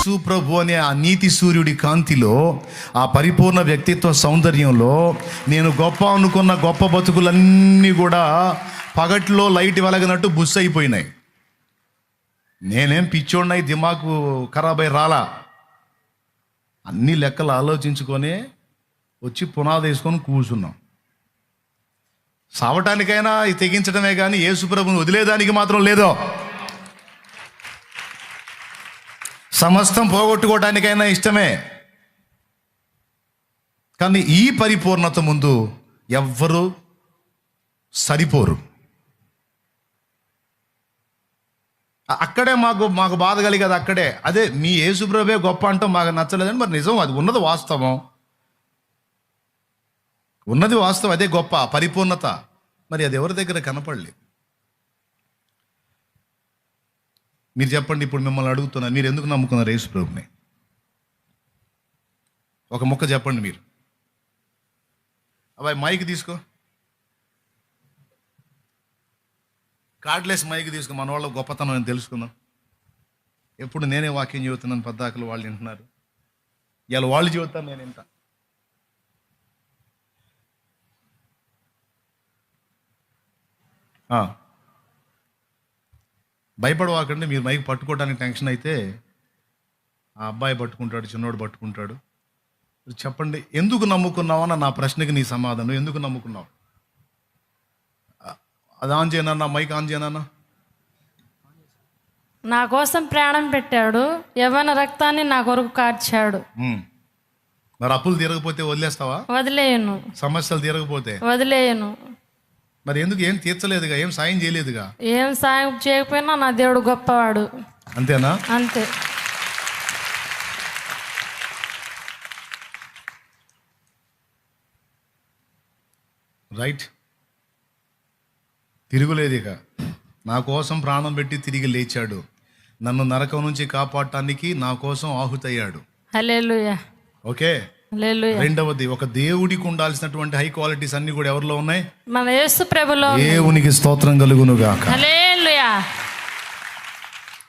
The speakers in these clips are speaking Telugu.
యేసు ప్రభు అనే ఆ నీతి సూర్యుడి కాంతిలో ఆ పరిపూర్ణ వ్యక్తిత్వ సౌందర్యంలో నేను గొప్ప అనుకున్న గొప్ప బతుకులన్నీ కూడా పగట్లో లైట్ వెలగనట్టు బుస్ అయిపోయినాయి. నేనేం పిచ్చోడినాయి దిమాకు ఖరాబ్ అయి రాలా? అన్ని లెక్కలు ఆలోచించుకొని వచ్చి పునాది వేసుకొని కూర్చున్నాం. సావటానికైనా తెగించడమే కానీ యేసుప్రభుని వదిలేదానికి మాత్రం లేదో? సమస్తం పోగొట్టుకోవడానికైనా ఇష్టమే. కానీ ఈ పరిపూర్ణత ముందు ఎవ్వరూ సరిపోరు. అక్కడే మాకు మాకు బాధ కలిగేది అక్కడే. అదే మీ యేసుప్రభే గొప్ప అంటాం మాకు నచ్చలేదని మరి నిజం అది. ఉన్నది వాస్తవం. ఉన్నది వాస్తవం అదే గొప్ప పరిపూర్ణత. మరి అది ఎవరి దగ్గర కనపడలేదు. మీరు చెప్పండి ఇప్పుడు మిమ్మల్ని అడుగుతున్నారు మీరు ఎందుకు నమ్ముకున్నారు యేసు ప్రభుని? ఒక ముక్క చెప్పండి మీరు. అబ్బాయి మైక్ తీసుకో. కార్డ్లెస్ మైక్ తీసుకో మన వాళ్ళ గొప్పతనం అని తెలుసుకుందాం. ఎప్పుడు నేనే వాక్యం చెబుతున్నాను పద్దాకలు వాళ్ళు వింటున్నారు. ఇవాళ వాళ్ళు చెబుతాను నేను ఇంత ఆ. భయపడవాకండి మీరు మైక్ పట్టుకోవడానికి టెన్షన్ అయితే ఆ అబ్బాయి పట్టుకుంటాడు చిన్నోడు పట్టుకుంటాడు. చెప్పండి ఎందుకు నమ్ముకున్నావన్న నా ప్రశ్నకి నీ సమాధానం ఎందుకు నమ్ముకున్నావు? అది ఆన్ చేయనన్నా మైక్ ఆన్ చేయనన్నా నా కోసం ప్రాణం పెట్టాడు యవన రక్తాన్ని నా కొరకు కార్చాడు. మరి అప్పులు తీరకపోతే వదిలేస్తావా? వదిలేయను. సమస్యలు తీరకపోతే? వదిలేయను. మరి ఎందుకు ఏం తీర్చలేదుగా? ఏం సాయం చేయలేదుగా? ఏం సాయం చేయకపోయినా నా దేవుడు గొప్పవాడు. అంతేనా? అంతే. రైట్. తిరుగులేదు ఇక నా కోసం ప్రాణం పెట్టి తిరిగి లేచాడు. నన్ను నరకం నుంచి కాపాడటానికి నా కోసం ఆహుతయ్యాడు. ఓకే? రెండవది ఒక దేవుడికి ఉండాల్సినటువంటి హై క్వాలిటీస్ అన్ని కూడా ఎవరిలో ఉన్నాయి? మన యేసు ప్రభులో దేవునికి స్తోత్రం కలుగును గాక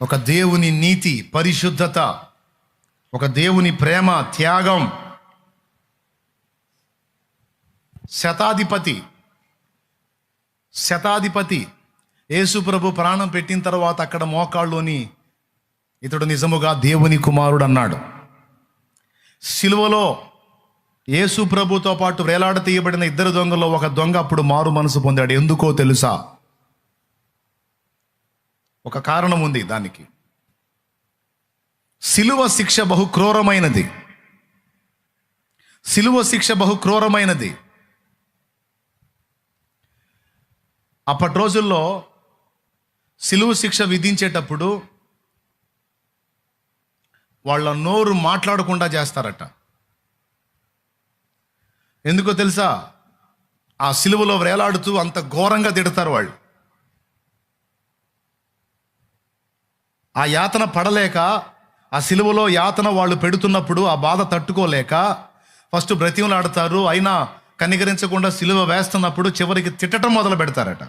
ఒక దేవుని నీతి పరిశుద్ధత ఒక దేవుని ప్రేమ త్యాగం శతాధిపతి శతాధిపతి. యేసు ప్రభు ప్రాణం పెట్టిన తర్వాత అక్కడ మోకాళ్ళలోని ఇతడు నిజముగా దేవుని కుమారుడు అన్నాడు సిలువలో యేసు ప్రభుతో పాటు వేలాడ తీయబడిన ఇద్దరు దొంగల్లో ఒక దొంగ అప్పుడు మారు మనసు పొందాడు. ఎందుకో తెలుసా? ఒక కారణం ఉంది దానికి. సిలువ శిక్ష బహు క్రూరమైనది. సిలువ శిక్ష బహు క్రూరమైనది. అప్పటి రోజుల్లో సిలువ శిక్ష విధించేటప్పుడు వాళ్ళ నోరు మాట్లాడకుండా చేస్తారట. ఎందుకో తెలుసా? ఆ సిలువలో వేలాడుతూ అంత ఘోరంగా తిడతారు వాళ్ళు. ఆ యాతన పడలేక ఆ సిలువలో యాతన వాళ్ళు పెడుతున్నప్పుడు ఆ బాధ తట్టుకోలేక ఫస్ట్ బ్రతిమలాడతారు. అయినా కనికరించకుండా సిలువ వేస్తున్నప్పుడు చివరికి తిట్టడం మొదలు పెడతారట.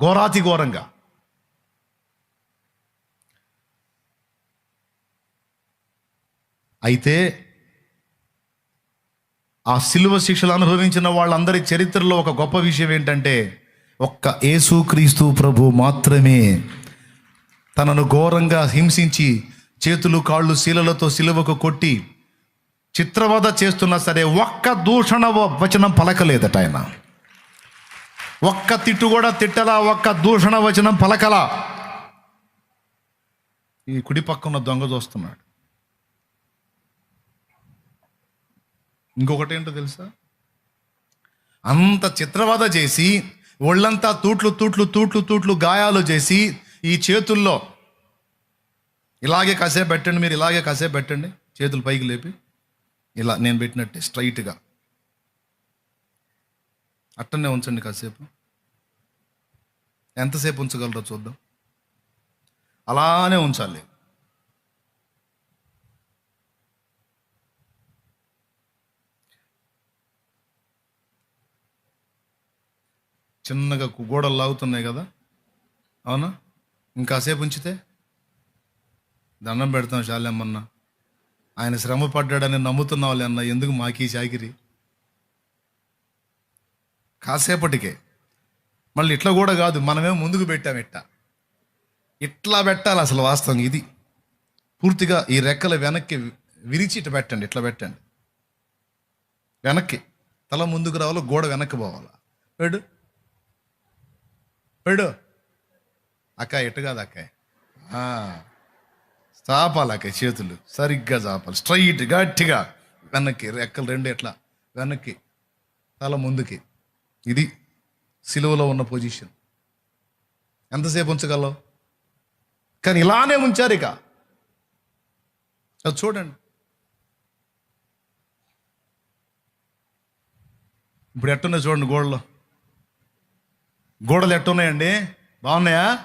ఘోరాతి ఘోరంగా. అయితే ఆ సిలువ శిక్షలు అనుభవించిన వాళ్ళందరి చరిత్రలో ఒక గొప్ప విషయం ఏంటంటే ఒక్క యేసుక్రీస్తు ప్రభు మాత్రమే తనను ఘోరంగా హింసించి చేతులు కాళ్ళు శీలలతో సిలువకు కొట్టి చిత్రవద చేస్తున్నా సరే ఒక్క దూషణ వ- వచనం పలకలేదట ఆయన. ఒక్క తిట్టు కూడా తిట్టలా ఒక్క దూషణ వచనం పలకలా. ఈ కుడి పక్కన దొంగ చూస్తున్నాడు. ఇంకొకటి ఏంటో తెలుసా? అంత చిత్రవద చేసి ఒళ్ళంతా తూట్లు తూట్లు తూట్లు తూట్లు గాయాలు చేసి ఈ చేతుల్లో ఇలాగే కాసేపు పెట్టండి మీరు ఇలాగే కాసేపు పెట్టండి చేతులు పైకి లేపి ఇలా నేను పెట్టినట్టే స్ట్రైట్గా. అట్టనే ఉంచండి కాసేపు. ఎంతసేపు ఉంచగలరో చూద్దాం. అలానే ఉంచాలి. చిన్నగా గోడలు లాగుతున్నాయి కదా? అవునా? ఇంకాసేపు ఉంచితే? దండం పెడతాం శాలెమ్మన్న ఆయన శ్రమ పడ్డాడని నమ్ముతున్నావులే అన్న ఎందుకు మాకీ చాకిరి? కాసేపటికే. మళ్ళీ ఇట్లా కూడా కాదు మనమే ముందుకు పెట్టాం ఇట్ట. ఇట్లా పెట్టాలి అసలు వాస్తవం ఇది. పూర్తిగా ఈ రెక్కల వెనక్కి విరిచి ఇట్లా పెట్టండి ఇట్లా పెట్టండి. వెనక్కి. తల ముందుకు రావాలి గోడ వెనక్కి పోవాలా? వేడు పెడు. అక్క ఎటు కాదు అక్క. చాపాలి అక్క చేతులు. సరిగ్గా చాపాలి. స్ట్రైట్ గట్టిగా. వెనక్కి రెక్కలు రెండు ఎట్లా? వెనక్కి. తల ముందుకి. ఇది సిలువలో ఉన్న పొజిషన్. ఎంతసేపు ఉంచగలవు? కానీ ఇలానే ఉంచారు ఇక. అది చూడండి. ఇప్పుడు ఎట్టున్నాయి చూడండి గోడలో. గోడలు ఎట్టున్నాయండి? బాగున్నాయా?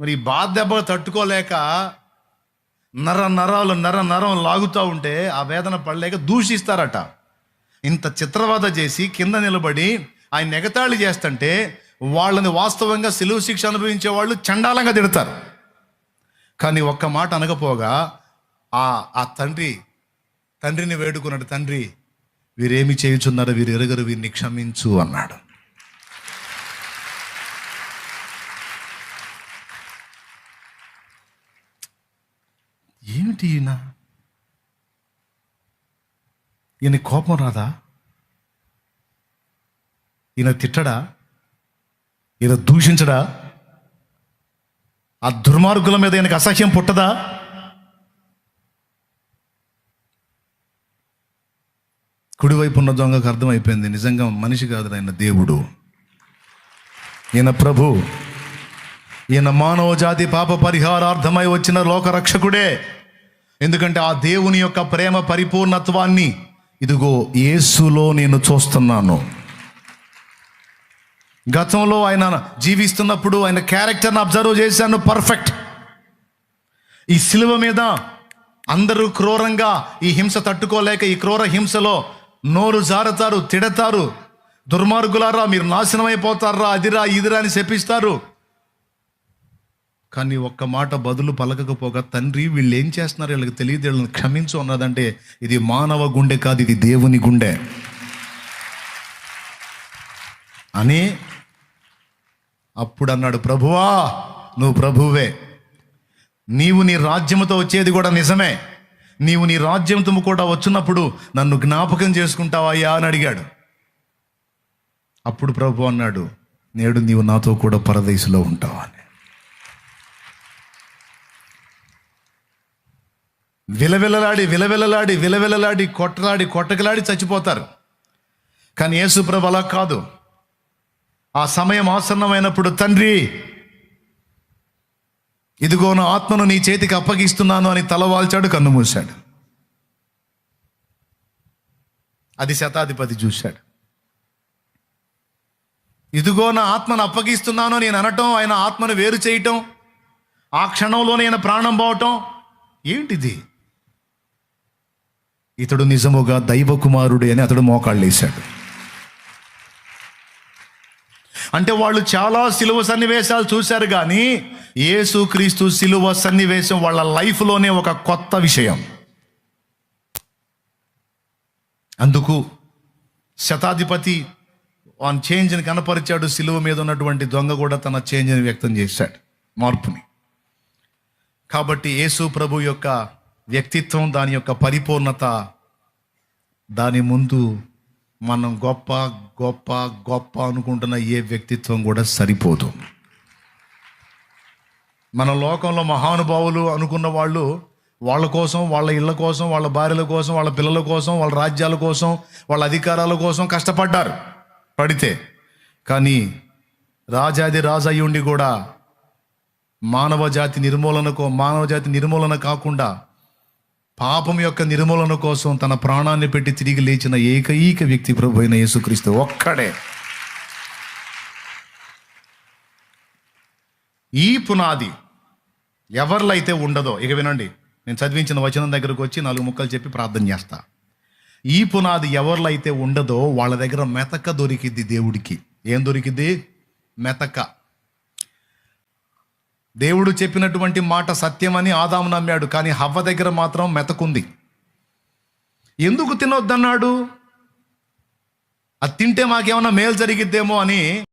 మరి ఈ బాధ దెబ్బలు తట్టుకోలేక నర నరాలు నర నరం లాగుతూ ఉంటే ఆ వేదన పడలేక దూషిస్తారట. ఇంత చిత్రవాద చేసి కింద నిలబడి ఆయన ఎగతాళి చేస్తుంటే వాళ్ళని వాస్తవంగా సిలువు శిక్ష అనుభవించే వాళ్ళు చండాలంగా తిడతారు. కానీ ఒక్క మాట అనకపోగా ఆ ఆ తండ్రి తండ్రిని వేడుకున్నాడు తండ్రి వీరేమి చేయుచున్నారో వీరు ఎరుగరు వీరిని క్షమించు అన్నాడు. ఏంటి ఈయన ఈయన కోపం రాదా? ఈయన తిట్టడా? ఈయన దూషించడా? ఆ దుర్మార్గుల మీద ఈయనకు అసహ్యం పుట్టదా? కుడివైపు ఉన్న దొంగకు అర్థమైపోయింది. నిజంగా మనిషి కాదు ఆయన దేవుడు. ఈయన ప్రభు ఈయన మానవ జాతి పాప పరిహారార్థమై వచ్చిన లోకరక్షకుడే. ఎందుకంటే ఆ దేవుని యొక్క ప్రేమ పరిపూర్ణత్వాన్ని ఇదిగో యేసులో నేను చూస్తున్నాను. గతంలో ఆయన జీవిస్తున్నప్పుడు ఆయన క్యారెక్టర్ని అబ్జర్వ్ చేశాను పర్ఫెక్ట్. ఈ శిలువ మీద అందరూ క్రూరంగా ఈ హింస తట్టుకోలేక ఈ క్రూర హింసలో నోరు జారతారు తిడతారు. దుర్మార్గులారా మీరు నాశనం అదిరా ఇదిరా అని శపిస్తారు. కానీ ఒక్క మాట బదులు పలకకపోగా తండ్రి వీళ్ళు ఏం చేస్తున్నారు? వీళ్ళకి తెలియదు వీళ్ళని క్షమించు అన్నదంటే ఇది మానవ గుండె కాదు ఇది దేవుని గుండె. అని అప్పుడు అన్నాడు ప్రభువా నువ్వు ప్రభువే. నీవు నీ రాజ్యముతో వచ్చేది కూడా నిజమే. నీవు నీ రాజ్యంతో కూడా వచ్చినప్పుడు నన్ను జ్ఞాపకం చేసుకుంటావయ్యా అని అడిగాడు. అప్పుడు ప్రభు అన్నాడు నేడు నీవు నాతో కూడా పరదేశంలో ఉంటావా అని విలవిలలాడి విలవిలలాడి విలవిలలాడి కొట్టలాడి కొట్టకలాడి చచ్చిపోతారు. కానీ యేసు అలా కాదు. ఆ సమయం ఆసన్నమైనప్పుడు తండ్రి ఇదిగో నా ఆత్మను నీ చేతికి అప్పగిస్తున్నాను అని తలవాల్చాడు కన్ను మూశాడు. అది శతాధిపతి చూశాడు. ఇదిగో నా ఆత్మను అప్పగిస్తున్నాను నేను అనటం ఆయన ఆత్మను వేరు చేయటం ఆ క్షణంలోనే ఆయన ప్రాణం పోవటం ఏంటిది? ఇతడు నిజముగా దైవ కుమారుడే అని అతడు మోకాళ్ళు వేశాడు. అంటే వాళ్ళు చాలా సిలువ సన్నివేశాలు చూశారు కానీ యేసు క్రీస్తు సిలువ సన్నివేశం వాళ్ళ లైఫ్లోనే ఒక కొత్త విషయం. అందుకు శతాధిపతి వాన్ చేంజ్ని కనపరిచాడు సిలువ మీద ఉన్నటువంటి దొంగ కూడా తన చేంజ్ని వ్యక్తం చేశాడు మార్పుని. కాబట్టి యేసు ప్రభు యొక్క వ్యక్తిత్వం దాని యొక్క పరిపూర్ణత దాని ముందు మనం గొప్ప గొప్ప గొప్ప అనుకుంటున్న ఏ వ్యక్తిత్వం కూడా సరిపోదు. మన లోకంలో మహానుభావులు అనుకున్న వాళ్ళు వాళ్ళ కోసం వాళ్ళ ఇళ్ళ కోసం వాళ్ళ భార్యల కోసం వాళ్ళ పిల్లల కోసం వాళ్ళ రాజ్యాల కోసం వాళ్ళ అధికారాల కోసం కష్టపడ్డారు. పడితే. కానీ రాజాది రాజయ్యుండి ఉండి కూడా మానవ జాతి నిర్మూలనకు మానవ జాతి నిర్మూలన కాకుండా పాపం యొక్క నిర్మూలన కోసం తన ప్రాణాన్ని పెట్టి తిరిగి లేచిన ఏకైక వ్యక్తి ప్రభు అయిన యేసుక్రీస్తు ఒక్కడే. ఈ పునాది ఎవరిలో అయితే ఉండదో ఇక వినండి నేను చదివించిన వచనం దగ్గరకు వచ్చి నాలుగు ముక్కలు చెప్పి ప్రార్థన చేస్తా. ఈ పునాది ఎవరిలో అయితే ఉండదో వాళ్ళ దగ్గర మెతక దొరికిద్ది దేవుడికి. ఏం దొరికిద్ది? మెతక. దేవుడు చెప్పినటువంటి మాట సత్యమని ఆదాము నమ్మాడు కానీ హవ్వ దగ్గర మాత్రం మెతకుంది. ఎందుకు తినొద్దన్నాడు? అది తింటే మాకేమన్నా మేలు జరిగిద్దేమో అని